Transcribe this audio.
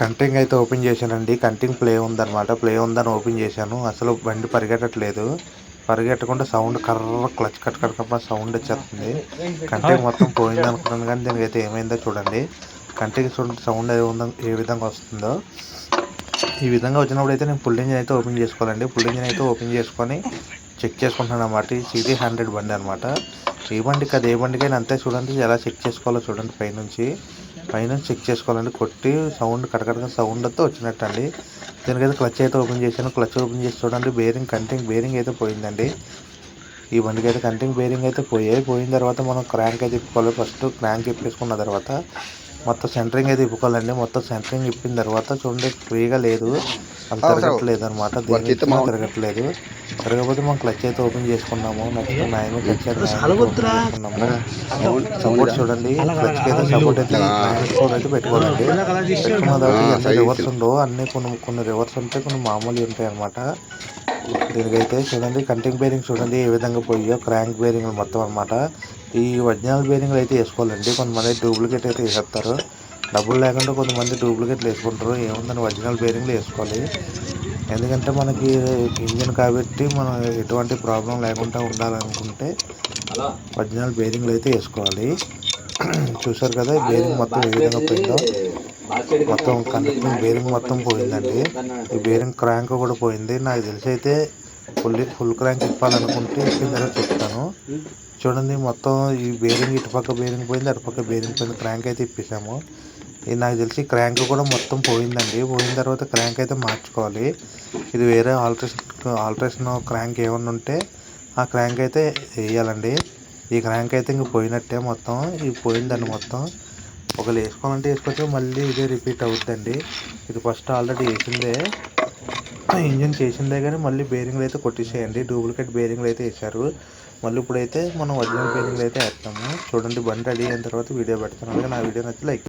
కంటింగ్ అయితే ఓపెన్ చేశానండి. కంటింగ్ ప్లే ఉందన్నమాట. ప్లే ఉందని ఓపెన్ చేశాను. అసలు బండి పరిగెట్టట్లేదు. పరిగెట్టకుండా సౌండ్ కర్ర క్లచ్ కట్ కట్ సౌండ్ వచ్చేస్తుంది. కంటింగ్ మొత్తం పోయింది అనుకున్నాను కానీ దీనికి అయితే ఏమైందో చూడండి. కంటింగ్ చూడండి సౌండ్ ఏ ఏ విధంగా వస్తుందో. ఈ విధంగా వచ్చినప్పుడు అయితే నేను ఫుల్ ఇంజిన్ అయితే ఓపెన్ చేసుకోవాలండి. ఫుల్ ఇంజిన్ అయితే ఓపెన్ చేసుకొని చెక్ చేసుకుంటున్నాను అన్నమాట. ఈ సిటీ హండ్రెడ్ బండి అనమాట ఏ బండికి అది ఏ బండికైనా అంతే చూడండి. ఎలా చెక్ చేసుకోవాలో చూడండి పైనుంచి. పైన చెక్ చేసుకోవాలండి. కొట్టి సౌండ్ కడకడగా సౌండ్ అయితే వచ్చినట్టు అండి దీనికైతే క్లచ్ అయితే ఓపెన్ చేశాను. క్లచ్ ఓపెన్ చేసి చూడండి. బేరింగ్ కంటింగ్ బేరింగ్ అయితే పోయిందండి. ఈ బండికి అయితే కంటింగ్ బేరింగ్ అయితే పోయాయి పోయిన తర్వాత మనం క్రాంక్ అయితే ఇప్పుకోవాలి ఫస్ట్ క్రాంక్ ఇప్పేసుకున్న తర్వాత మొత్తం సెంటరింగ్ అయితే ఇప్పుకోవాలండి మొత్తం సెంటరింగ్ ఇప్పిన తర్వాత చూడండి ఫ్రీగా లేదు. అది తిరగట్లేదు అనమాట దేనికి తిరగట్లేదు. తిరగకపోతే మనం క్లచ్ అయితే ఓపెన్ చేసుకున్నాము నెక్స్ట్ మ్యాన్ క్లచ్ అయితే సపోర్ట్ చూడండి. క్లచ్ అయితే సపోర్ట్ అయితే సపోర్ట్ అయితే పెట్టుకోవాలండి. పెట్టుకున్న తర్వాత రివర్స్ ఉండవు అన్ని కొన్ని కొన్ని రివర్స్ ఉంటాయి కొన్ని మామూలు ఉంటాయి అనమాట దీనికైతే చూడండి కంటింగ్ బేరింగ్ చూడండి ఏ విధంగా పోయో క్రాంక్ బేరింగ్ మొత్తం అనమాట ఈ ఒరిజినల్ బేరింగ్లు అయితే వేసుకోవాలండి. కొంతమంది డూప్లికేట్ అయితే వేసేస్తారు. డబ్బులు లేకుండా కొంతమంది డూప్లికేట్లు వేసుకుంటారు. ఏముందని ఒరిజినల్ బేరింగ్లు వేసుకోవాలి. ఎందుకంటే మనకి ఇంజిన్ కాబట్టి మనం ఎటువంటి ప్రాబ్లం లేకుండా ఉండాలనుకుంటే ఒరిజినల్ బేరింగ్లు అయితే వేసుకోవాలి. చూసారు కదా బేరింగ్ మొత్తం ఏ విధంగా పోయిందో. మొత్తం కనెక్టింగ్ బేరింగ్ మొత్తం పోయిందండి. ఈ బేరింగ్ క్రాంక్ కూడా పోయింది. నాకు తెలిసి అయితే ఫుల్ ఫుల్ క్రాంక్ ఇప్పాలనుకుంటే ఇప్పిన తర్వాత చెప్తాను. చూడండి మొత్తం ఈ బేరింగ్ ఇటుపక్క బేరింగ్ పోయింది అటుపక్క బేరింగ్ పోయింది క్రాంక్ అయితే ఇప్పేసాము ఇది నాకు తెలిసి క్రాంక్ కూడా మొత్తం పోయిందండి. పోయిన తర్వాత క్రాంక్ అయితే మార్చుకోవాలి. ఇది వేరే ఆల్ట్రేషన్ ఆల్ట్రేషన్ క్రాంక్ ఏమన్నా ఉంటే ఆ క్రాంక్ అయితే వేయాలండి. ఈ క్రాంక్ అయితే ఇంక పోయినట్టే మొత్తం. ఇది పోయిందండి మొత్తం. ఒకవేళ వేసుకోవాలంటే వేసుకోవచ్చు మళ్ళీ ఇదే రిపీట్ అవుతుందండి ఇది ఫస్ట్ ఆల్రెడీ వేసిందే. ఇంజిన్ చేసిందే కానీ మళ్ళీ బేరింగ్లు అయితే కొట్టేసేయండి. డూప్లికేట్ బేరింగ్లు అయితే వేసారు మళ్ళీ ఇప్పుడైతే మనం ఒరిజినల్ బేరింగ్లు అయితే వేస్తాము. చూడండి బండి రెడీ అయిన తర్వాత వీడియో పెడతాను. అలాగే నా వీడియో నచ్చి లైక్